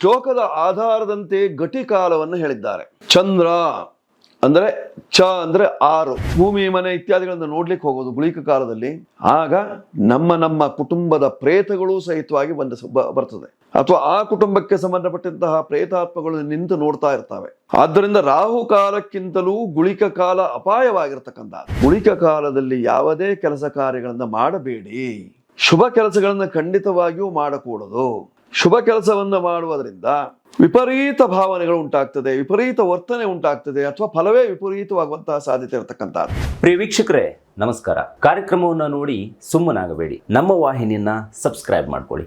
ಶ್ಲೋಕದ ಆಧಾರದಂತೆ ಘಟಿಕಾಲವನ್ನು ಹೇಳಿದ್ದಾರೆ. ಚಂದ್ರ ಅಂದ್ರೆ ಚ ಅಂದ್ರೆ ಆರು. ಭೂಮಿ, ಮನೆ ಇತ್ಯಾದಿಗಳನ್ನು ನೋಡ್ಲಿಕ್ಕೆ ಹೋಗೋದು ಗುಳಿಕ ಕಾಲದಲ್ಲಿ. ಆಗ ನಮ್ಮ ನಮ್ಮ ಕುಟುಂಬದ ಪ್ರೇತಗಳು ಸಹಿತವಾಗಿ ಬಂದ ಬರ್ತದೆ. ಅಥವಾ ಆ ಕುಟುಂಬಕ್ಕೆ ಸಂಬಂಧಪಟ್ಟಂತಹ ಪ್ರೇತಾತ್ಮಗಳು ನಿಂತು ನೋಡ್ತಾ ಇರ್ತವೆ. ಆದ್ದರಿಂದ ರಾಹು ಕಾಲಕ್ಕಿಂತಲೂ ಗುಳಿಕ ಕಾಲ ಅಪಾಯವಾಗಿರ್ತಕ್ಕಂಥ ಗುಳಿಕ ಕಾಲದಲ್ಲಿ ಯಾವುದೇ ಕೆಲಸ ಕಾರ್ಯಗಳನ್ನು ಮಾಡಬೇಡಿ. ಶುಭ ಕೆಲಸಗಳನ್ನು ಖಂಡಿತವಾಗಿಯೂ ಮಾಡಕೂಡದು. ಶುಭ ಕೆಲಸವನ್ನು ಮಾಡುವುದರಿಂದ ವಿಪರೀತ ಭಾವನೆಗಳು ಉಂಟಾಗ್ತದೆ ವಿಪರೀತ ವರ್ತನೆ ಉಂಟಾಗ್ತದೆ ಅಥವಾ ಫಲವೇ ವಿಪರೀತವಾಗುವಂತಹ ಸಾಧ್ಯತೆ ಇರತಕ್ಕಂಥದ್ದು. ಪ್ರಿಯ ವೀಕ್ಷಕರೇ ನಮಸ್ಕಾರ. ಕಾರ್ಯಕ್ರಮವನ್ನು ನೋಡಿ ಸುಮ್ಮನಾಗಬೇಡಿ. ನಮ್ಮ ವಾಹಿನಿಯನ್ನ ಸಬ್ಸ್ಕ್ರೈಬ್ ಮಾಡ್ಕೊಳ್ಳಿ.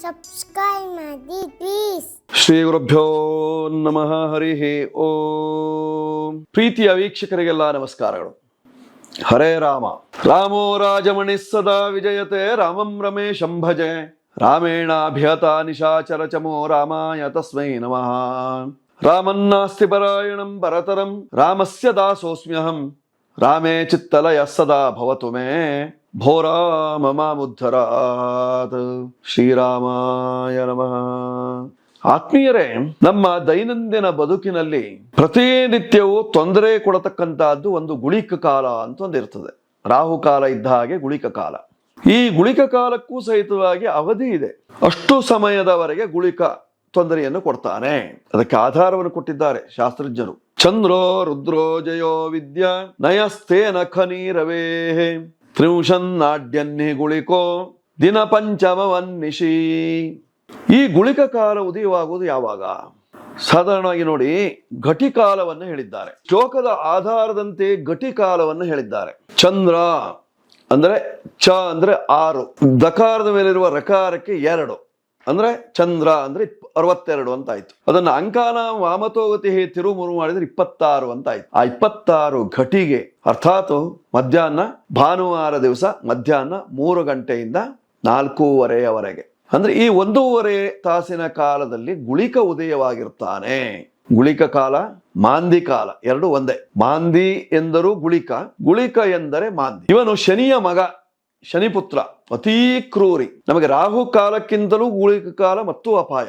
ಸಬ್ಸ್ಕ್ರೈಬ್ ಮಾಡಿ ಪ್ಲೀಸ್ ಶ್ರೀ ಗುರುಭ್ಯೋ ನಮಃ ಹರಿ ಓಂ. ಪ್ರೀತಿಯ ವೀಕ್ಷಕರಿಗೆಲ್ಲ ನಮಸ್ಕಾರಗಳು. हरे राम। रामो राजमणि सदा विजयते, रामं रमेशं भजे। रामेणाभ्यता निशाचरचमो रामाय, तस्मै नमः। रामन्नास्ति परायणं परतरं रामस्य दासोऽस्म्यहं। रामे चित्तलयः सदा भवतु मे। भो राम मामुद्धरात्। श्रीरामाय नमः। ಆತ್ಮೀಯರೇ, ನಮ್ಮ ದೈನಂದಿನ ಬದುಕಿನಲ್ಲಿ ಪ್ರತಿನಿತ್ಯವೂ ತೊಂದರೆ ಕೊಡತಕ್ಕಂತಹದ್ದು ಒಂದು ಗುಳಿಕ ಕಾಲ ಅಂತ ಒಂದು ಇರ್ತದೆ ರಾಹುಕಾಲ ಇದ್ದ ಹಾಗೆ ಗುಳಿಕ ಕಾಲ. ಈ ಗುಳಿಕ ಕಾಲಕ್ಕೂ ಸಹಿತವಾಗಿ ಅವಧಿ ಇದೆ. ಅಷ್ಟು ಸಮಯದವರೆಗೆ ಗುಳಿಕ ತೊಂದರೆಯನ್ನು ಕೊಡ್ತಾನೆ. ಅದಕ್ಕೆ ಆಧಾರವನ್ನು ಕೊಟ್ಟಿದ್ದಾರೆ ಶಾಸ್ತ್ರಜ್ಞರು. ಚಂದ್ರೋ ರುದ್ರೋ ಜಯೋ ವಿದ್ಯಾ ನಯಸ್ತೇನ ಖನೀರವೇ. ತ್ರಿಂಶನ್ನಾಡ್ಯನ್ನಿ ಗುಳಿಕೋ ದಿನ ಪಂಚಮವನ್ನಿಶಿ ಈ ಗುಳಿಕ ಕಾಲ ಉದಯವಾಗುವುದು ಯಾವಾಗ? ಸಾಧಾರಣವಾಗಿ ನೋಡಿ ಘಟಿಕಾಲವನ್ನು ಹೇಳಿದ್ದಾರೆ. ಶೋಕದ ಆಧಾರದಂತೆ ಘಟಿಕಾಲವನ್ನು ಹೇಳಿದ್ದಾರೆ. ಚಂದ್ರ ಅಂದ್ರೆ ಚ ಅಂದ್ರೆ ಆರು. ದಕಾರದ ಮೇಲಿರುವ ರಕಾರಕ್ಕೆ ಎರಡು. ಅಂದ್ರೆ ಚಂದ್ರ ಅಂದ್ರೆ ಅರವತ್ತೆರಡು ಅಂತ ಆಯ್ತು ಅದನ್ನ ಅಂಕಾನ ವಾಮತೋಗತಿ ತಿರುಮುರು ಮಾಡಿದ್ರೆ ಇಪ್ಪತ್ತಾರು ಅಂತ ಆಯ್ತು ಆ ಇಪ್ಪತ್ತಾರು ಘಟಿಗೆ, ಅರ್ಥಾತ್ ಮಧ್ಯಾಹ್ನ ಭಾನುವಾರ ದಿವಸ ಮಧ್ಯಾಹ್ನ ಮೂರು ಗಂಟೆಯಿಂದ ನಾಲ್ಕೂವರೆಯವರೆಗೆ. ಅಂದ್ರೆ ಈ ಒಂದೂವರೆ ತಾಸಿನ ಕಾಲದಲ್ಲಿ ಗುಳಿಕ ಉದಯವಾಗಿರ್ತಾನೆ. ಗುಳಿಕ ಕಾಲ, ಮಾಂದಿ ಕಾಲ, ಎರಡು ಒಂದೇ. ಮಾಂದಿ ಎಂದರೂ ಗುಳಿಕ ಗುಳಿಕ ಎಂದರೆ ಮಾಂದಿ. ಇವನು ಶನಿಯ ಮಗ, ಶನಿಪುತ್ರ, ಅತೀ ಕ್ರೂರಿ. ನಮಗೆ ರಾಹು ಕಾಲಕ್ಕಿಂತಲೂ ಗುಳಿಕ ಕಾಲ ಮತ್ತು ಅಪಾಯ.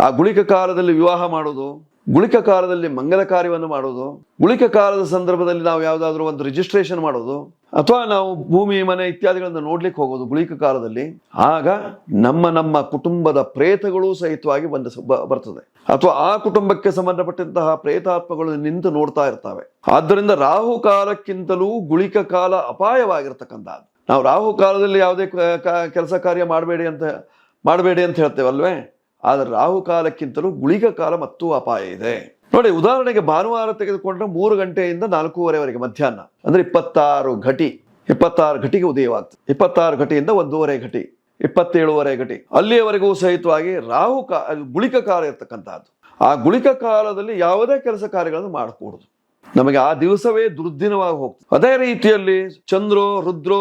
ಆ ಗುಳಿಕ ಕಾಲದಲ್ಲಿ ವಿವಾಹ ಮಾಡೋದು? ಗುಳಿಕ ಕಾಲದಲ್ಲಿ ಮಂಗಲ ಕಾರ್ಯವನ್ನು ಮಾಡೋದು, ಗುಳಿಕ ಕಾಲದ ಸಂದರ್ಭದಲ್ಲಿ ನಾವು ಯಾವುದಾದ್ರೂ ಒಂದು ರಿಜಿಸ್ಟ್ರೇಷನ್ ಮಾಡೋದು, ಅಥವಾ ನಾವು ಭೂಮಿ, ಮನೆ ಇತ್ಯಾದಿಗಳನ್ನು ನೋಡ್ಲಿಕ್ಕೆ ಹೋಗೋದು ಗುಳಿಕ ಕಾಲದಲ್ಲಿ, ಆಗ ನಮ್ಮ ನಮ್ಮ ಕುಟುಂಬದ ಪ್ರೇತಗಳು ಸಹಿತವಾಗಿ ಬಂದ ಬರ್ತದೆ. ಅಥವಾ ಆ ಕುಟುಂಬಕ್ಕೆ ಸಂಬಂಧಪಟ್ಟಂತಹ ಪ್ರೇತಾತ್ಮಗಳು ನಿಂತು ನೋಡ್ತಾ ಇರ್ತವೆ. ಆದ್ದರಿಂದ ರಾಹು ಕಾಲಕ್ಕಿಂತಲೂ ಗುಳಿಕ ಕಾಲ ಅಪಾಯವಾಗಿರ್ತಕ್ಕಂಥದ್ದು. ನಾವು ರಾಹು ಕಾಲದಲ್ಲಿ ಯಾವುದೇ ಕೆಲಸ ಕಾರ್ಯ ಮಾಡಬೇಡಿ ಅಂತ ಮಾಡಬೇಡಿ ಅಂತ ಹೇಳ್ತೇವಲ್ವೇ? ಆದರೆ ರಾಹು ಕಾಲಕ್ಕಿಂತಲೂ ಗುಳಿಕ ಕಾಲ ಮತ್ತು ಅಪಾಯ ಇದೆ. ನೋಡಿ, ಉದಾಹರಣೆಗೆ ಭಾನುವಾರ ತೆಗೆದುಕೊಂಡ್ರೆ ಮೂರು ಗಂಟೆಯಿಂದ ನಾಲ್ಕೂವರೆವರೆಗೆ ಮಧ್ಯಾಹ್ನ. ಅಂದ್ರೆ ಇಪ್ಪತ್ತಾರು ಘಟಿ. ಇಪ್ಪತ್ತಾರು ಘಟಿಗೆ ಉದಯವಾಗ್ತದೆ ಇಪ್ಪತ್ತಾರು ಘಟಿಯಿಂದ ಒಂದೂವರೆ ಘಟಿ. ಇಪ್ಪತ್ತೇಳುವರೆ ಘಟಿ. ಅಲ್ಲಿಯವರೆಗೂ ಸಹಿತವಾಗಿ ರಾಹು ಕಾ ಗುಳಿಕ ಕಾಲ ಇರ್ತಕ್ಕಂಥದ್ದು ಆ ಗುಳಿಕ ಕಾಲದಲ್ಲಿ ಯಾವುದೇ ಕೆಲಸ ಕಾರ್ಯಗಳನ್ನು ಮಾಡಕೂಡದು. ನಮಗೆ ಆ ದಿವಸವೇ ದುರ್ದಿನವಾಗಿ ಹೋಗ್ತದೆ. ಅದೇ ರೀತಿಯಲ್ಲಿ ಚಂದ್ರೋ, ರುದ್ರೋ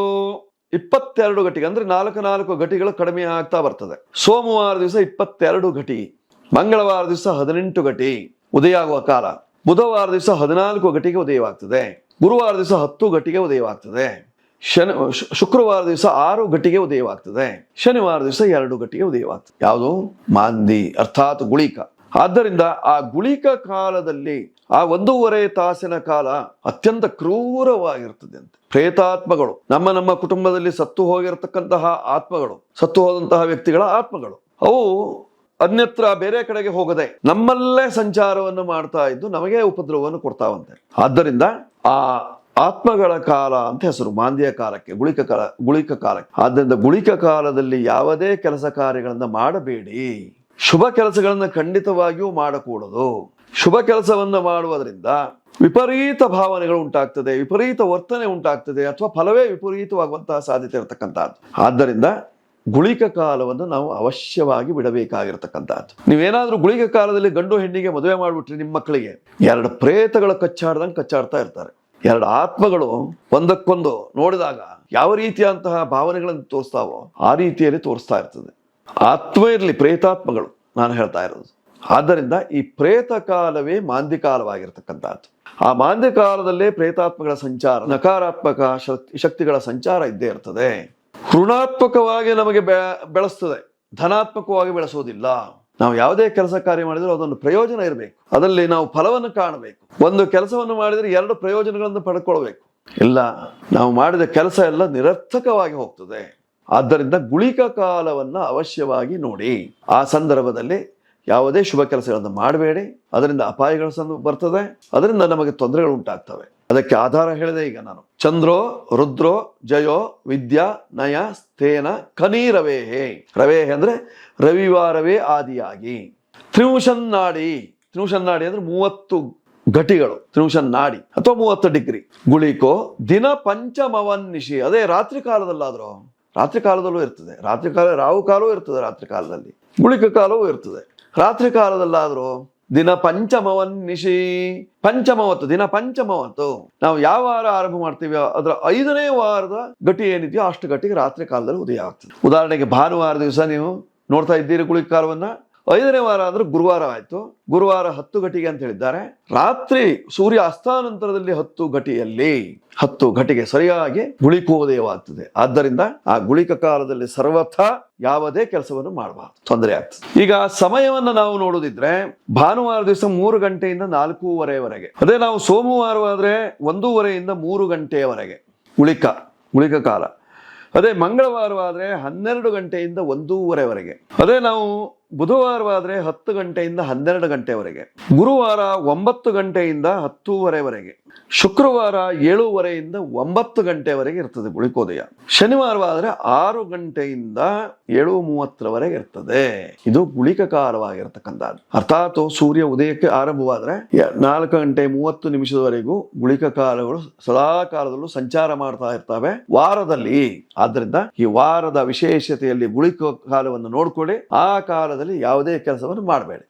ಇಪ್ಪತ್ತೆರಡು ಘಟಿಗೆ ಅಂದ್ರೆ ನಾಲ್ಕು ನಾಲ್ಕು ಘಟಿಗಳು ಕಡಿಮೆ ಆಗ್ತಾ ಬರ್ತದೆ. ಸೋಮವಾರ ದಿವಸ ಇಪ್ಪತ್ತೆರಡು ಘಟಿ ಮಂಗಳವಾರ ದಿವಸ ಹದಿನೆಂಟು ಘಟಿ ಉದಯ ಆಗುವ ಕಾಲ. ಬುಧವಾರ ದಿವಸ ಹದಿನಾಲ್ಕು ಘಟಿಗೆ ಉದಯವಾಗ್ತದೆ. ಗುರುವಾರ ದಿವಸ ಹತ್ತು ಘಟಿಗೆ ಉದಯವಾಗ್ತದೆ. ಶನಿ ಶುಕ್ರವಾರ ದಿವಸ ಆರು ಘಟಿಗೆ ಉದಯವಾಗ್ತದೆ. ಶನಿವಾರ ದಿವಸ ಎರಡು ಘಟಿಗೆ ಉದಯವಾಗ್ತದೆ. ಯಾವುದು? ಮಾಂದಿ, ಅರ್ಥಾತ್ ಗುಳಿಕ. ಆದ್ದರಿಂದ ಆ ಗುಳಿಕ ಕಾಲದಲ್ಲಿ, ಆ ಒಂದೂವರೆ ತಾಸಿನ ಕಾಲ ಅತ್ಯಂತ ಕ್ರೂರವಾಗಿರ್ತದೆ ಅಂತ ಪ್ರೇತಾತ್ಮಗಳು, ನಮ್ಮ ನಮ್ಮ ಕುಟುಂಬದಲ್ಲಿ ಸತ್ತು ಹೋಗಿರತಕ್ಕಂತಹ ಆತ್ಮಗಳು, ಸತ್ತು ಹೋದಂತಹ ವ್ಯಕ್ತಿಗಳ ಆತ್ಮಗಳು, ಅವು ಅನ್ಯತ್ರ ಬೇರೆ ಕಡೆಗೆ ಹೋಗದೆ ನಮ್ಮಲ್ಲೇ ಸಂಚಾರವನ್ನು ಮಾಡ್ತಾ ಇದ್ದು ನಮಗೆ ಉಪದ್ರವವನ್ನು ಕೊಡ್ತಾವಂತೆ. ಆದ್ದರಿಂದ ಆ ಆತ್ಮಗಳ ಕಾಲ ಅಂತ ಹೆಸರು, ಮಾಂದ್ಯ ಕಾಲಕ್ಕೆ, ಗುಳಿಕ ಕಾಲ, ಗುಳಿಕ ಕಾಲಕ್ಕೆ. ಆದ್ದರಿಂದ ಗುಳಿಕ ಕಾಲದಲ್ಲಿ ಯಾವುದೇ ಕೆಲಸ ಕಾರ್ಯಗಳನ್ನು ಮಾಡಬೇಡಿ. ಶುಭ ಕೆಲಸಗಳನ್ನು ಖಂಡಿತವಾಗಿಯೂ ಮಾಡಕೂಡದು. ಶುಭ ಕೆಲಸವನ್ನು ಮಾಡುವುದರಿಂದ ವಿಪರೀತ ಭಾವನೆಗಳು ಉಂಟಾಗ್ತದೆ, ವಿಪರೀತ ವರ್ತನೆ ಉಂಟಾಗ್ತದೆ ಅಥವಾ ಫಲವೇ ವಿಪರೀತವಾಗುವಂತಹ ಸಾಧ್ಯತೆ ಇರತಕ್ಕಂಥದ್ದು. ಆದ್ದರಿಂದ ಗುಳಿಕ ಕಾಲವನ್ನು ನಾವು ಅವಶ್ಯವಾಗಿ ಬಿಡಬೇಕಾಗಿರ್ತಕ್ಕಂಥದ್ದು. ನೀವೇನಾದ್ರೂ ಗುಳಿಕ ಕಾಲದಲ್ಲಿ ಗಂಡು ಹೆಣ್ಣಿಗೆ ಮದುವೆ ಮಾಡಿಬಿಟ್ರಿ ನಿಮ್ಮ ಮಕ್ಕಳಿಗೆ ಎರಡು ಪ್ರೇತಗಳ ಕಚ್ಚಾಡ್ದಂಗೆ ಕಚ್ಚಾಡ್ತಾ ಇರ್ತಾರೆ. ಎರಡು ಆತ್ಮಗಳು ಒಂದಕ್ಕೊಂದು ನೋಡಿದಾಗ ಯಾವ ರೀತಿಯಂತಹ ಭಾವನೆಗಳನ್ನು ತೋರಿಸ್ತಾವೋ ಆ ರೀತಿಯಲ್ಲಿ ತೋರಿಸ್ತಾ ಇರ್ತದೆ. ಆತ್ಮ ಇರಲಿ, ಪ್ರೇತಾತ್ಮಗಳು, ನಾನು ಹೇಳ್ತಾ ಇರೋದು. ಆದ್ದರಿಂದ ಈ ಪ್ರೇತ ಕಾಲವೇ ಮಾಂದಿಕಾಲವಾಗಿರ್ತಕ್ಕಂಥದ್ದು ಆ ಮಾಂದ್ಯಕಾಲದಲ್ಲೇ ಪ್ರೇತಾತ್ಮಗಳ ಸಂಚಾರ, ನಕಾರಾತ್ಮಕ ಶಕ್ತಿ- ಶಕ್ತಿಗಳ ಸಂಚಾರ ಇದ್ದೇ ಇರ್ತದೆ. ಋಣಾತ್ಮಕವಾಗಿ ನಮಗೆ ಬೆಳೆಸ್ತದೆ. ಧನಾತ್ಮಕವಾಗಿ ಬೆಳೆಸೋದಿಲ್ಲ. ನಾವು ಯಾವುದೇ ಕೆಲಸ ಕಾರ್ಯ ಮಾಡಿದರೂ ಅದೊಂದು ಪ್ರಯೋಜನ ಇರಬೇಕು. ಅದರಲ್ಲಿ ನಾವು ಫಲವನ್ನು ಕಾಣಬೇಕು. ಒಂದು ಕೆಲಸವನ್ನು ಮಾಡಿದರೆ ಎರಡು ಪ್ರಯೋಜನಗಳನ್ನು ಪಡ್ಕೊಳ್ಬೇಕು. ಇಲ್ಲ, ನಾವು ಮಾಡಿದ ಕೆಲಸ ಎಲ್ಲ ನಿರರ್ಥಕವಾಗಿ ಹೋಗ್ತದೆ. ಆದ್ದರಿಂದ ಗುಳಿಕ ಕಾಲವನ್ನು ಅವಶ್ಯವಾಗಿ ನೋಡಿ. ಆ ಸಂದರ್ಭದಲ್ಲಿ ಯಾವುದೇ ಶುಭ ಕೆಲಸಗಳನ್ನು ಮಾಡಬೇಡಿ. ಅದರಿಂದ ಅಪಾಯಗಳು ಬರ್ತದೆ. ಅದರಿಂದ ನಮಗೆ ತೊಂದರೆಗಳು ಉಂಟಾಗ್ತವೆ. ಅದಕ್ಕೆ ಆಧಾರ ಹೇಳಿದೆ ಈಗ ನಾನು. ಚಂದ್ರೋ, ರುದ್ರೋ, ಜಯೋ, ವಿದ್ಯಾ, ನಯ, ಸ್ಥೇನ ಕನಿ ರವೇಹೇ ರವೇಹೆ ಅಂದ್ರೆ ರವಿವಾರವೇ ಆದಿಯಾಗಿ. ತ್ರಿಂಶನ್ ನಾಡಿ. ಅಂದ್ರೆ ಮೂವತ್ತು ಘಟಿಗಳು. ತ್ರಿಂಶನ್ ನಾಡಿ ಅಥವಾ ಮೂವತ್ತು ಡಿಗ್ರಿ. ಗುಳಿಕೋ ದಿನ ಪಂಚಮವನ್ನಿಶಿ ಅದೇ ರಾತ್ರಿ ಕಾಲದಲ್ಲಾದ್ರೂ ರಾತ್ರಿ ಕಾಲದಲ್ಲೂ ಇರ್ತದೆ. ರಾತ್ರಿ ಕಾಲ ರಾವು ಕಾಲವೂ ಇರ್ತದೆ ರಾತ್ರಿ ಕಾಲದಲ್ಲಿ. ಗುಳಿಕ ಕಾಲವೂ ಇರ್ತದೆ. ರಾತ್ರಿ ಕಾಲದಲ್ಲಾದರೂ ದಿನ ಪಂಚಮವನ್ನಿಸಿ ಪಂಚಮವತ್ತು, ದಿನ ಪಂಚಮವತ್ತು ನಾವು ಯಾವ ವಾರ ಆರಂಭ ಮಾಡ್ತೀವಿ, ಅದರ ಐದನೇ ವಾರದ ಗಟಿ ಏನಿದೆಯೋ ಅಷ್ಟು ಗಟ್ಟಿಗೆ ರಾತ್ರಿ ಕಾಲದಲ್ಲಿ ಉದಯ ಆಗ್ತದೆ. ಉದಾಹರಣೆಗೆ ಭಾನುವಾರ ದಿವಸ ನೀವು ನೋಡ್ತಾ ಇದ್ದೀರಿ ಗುಳಿಕ ಕಾಲವನ್ನ. ಐದನೇ ವಾರ ಅಂದ್ರೆ ಗುರುವಾರ ಆಯ್ತು. ಗುರುವಾರ ಹತ್ತು ಘಟಿಗೆ ಅಂತ ಹೇಳಿದ್ದಾರೆ. ರಾತ್ರಿ ಸೂರ್ಯ ಅಸ್ತಾನಂತರದಲ್ಲಿ ಹತ್ತು ಘಟಿಯಲ್ಲಿ ಹತ್ತು ಘಟಿಗೆ ಸರಿಯಾಗಿ ಗುಳಿಕೋದಯವಾಗ್ತದೆ ಆದ್ದರಿಂದ ಆ ಗುಳಿಕ ಕಾಲದಲ್ಲಿ ಸರ್ವಥ ಯಾವುದೇ ಕೆಲಸವನ್ನು ಮಾಡಬಾರ್ದು. ತೊಂದರೆ ಆಗ್ತದೆ. ಈಗ ಸಮಯವನ್ನ ನಾವು ನೋಡುದಿದ್ರೆ ಭಾನುವಾರ ದಿವಸ ಮೂರು ಗಂಟೆಯಿಂದ ನಾಲ್ಕೂವರೆವರೆಗೆ. ಅದೇ ನಾವು ಸೋಮವಾರವಾದ್ರೆ ಒಂದೂವರೆಯಿಂದ ಮೂರು ಗಂಟೆಯವರೆಗೆ ಗುಳಿಕ ಗುಳಿಕ ಕಾಲ. ಅದೇ ಮಂಗಳವಾರವಾದ್ರೆ ಹನ್ನೆರಡು ಗಂಟೆಯಿಂದ ಒಂದೂವರೆವರೆಗೆ. ಅದೇ ನಾವು ಬುಧವಾರವಾದ್ರೆ ಹತ್ತು ಗಂಟೆಯಿಂದ ಹನ್ನೆರಡು ಗಂಟೆವರೆಗೆ. ಗುರುವಾರ ಒಂಬತ್ತು ಗಂಟೆಯಿಂದ ಹತ್ತೂವರೆವರೆಗೆ. ಶುಕ್ರವಾರ ಏಳುವರೆಯಿಂದ ಒಂಬತ್ತು ಗಂಟೆವರೆಗೆ ಇರ್ತದೆ ಗುಳಿಕೋದಯ ಶನಿವಾರವಾದರೆ ಆರು ಗಂಟೆಯಿಂದ ಏಳು ಮೂವತ್ತರವರೆಗೆ ಇರ್ತದೆ. ಇದು ಗುಳಿಕಕಾರವಾಗಿರ್ತಕ್ಕಂಥದ್ದು. ಅರ್ಥಾತ್ ಸೂರ್ಯ ಉದಯಕ್ಕೆ ಆರಂಭವಾದರೆ ನಾಲ್ಕು ಗಂಟೆ ಮೂವತ್ತು ನಿಮಿಷದವರೆಗೂ ಗುಳಿಕ ಕಾಲಗಳು ಸದಾ ಕಾಲದಲ್ಲೂ ಸಂಚಾರ ಮಾಡ್ತಾ ಇರ್ತವೆ. ವಾರದಲ್ಲಿ. ಆದ್ದರಿಂದ ಈ ವಾರದ ವಿಶೇಷತೆಯಲ್ಲಿ ಗುಳಿಕ ಕಾಲವನ್ನು ನೋಡ್ಕೊಳ್ಳಿ. ಆ ಕಾಲದಲ್ಲಿ ಯಾವುದೇ ಕೆಲಸವನ್ನು ಮಾಡಬೇಡಿ.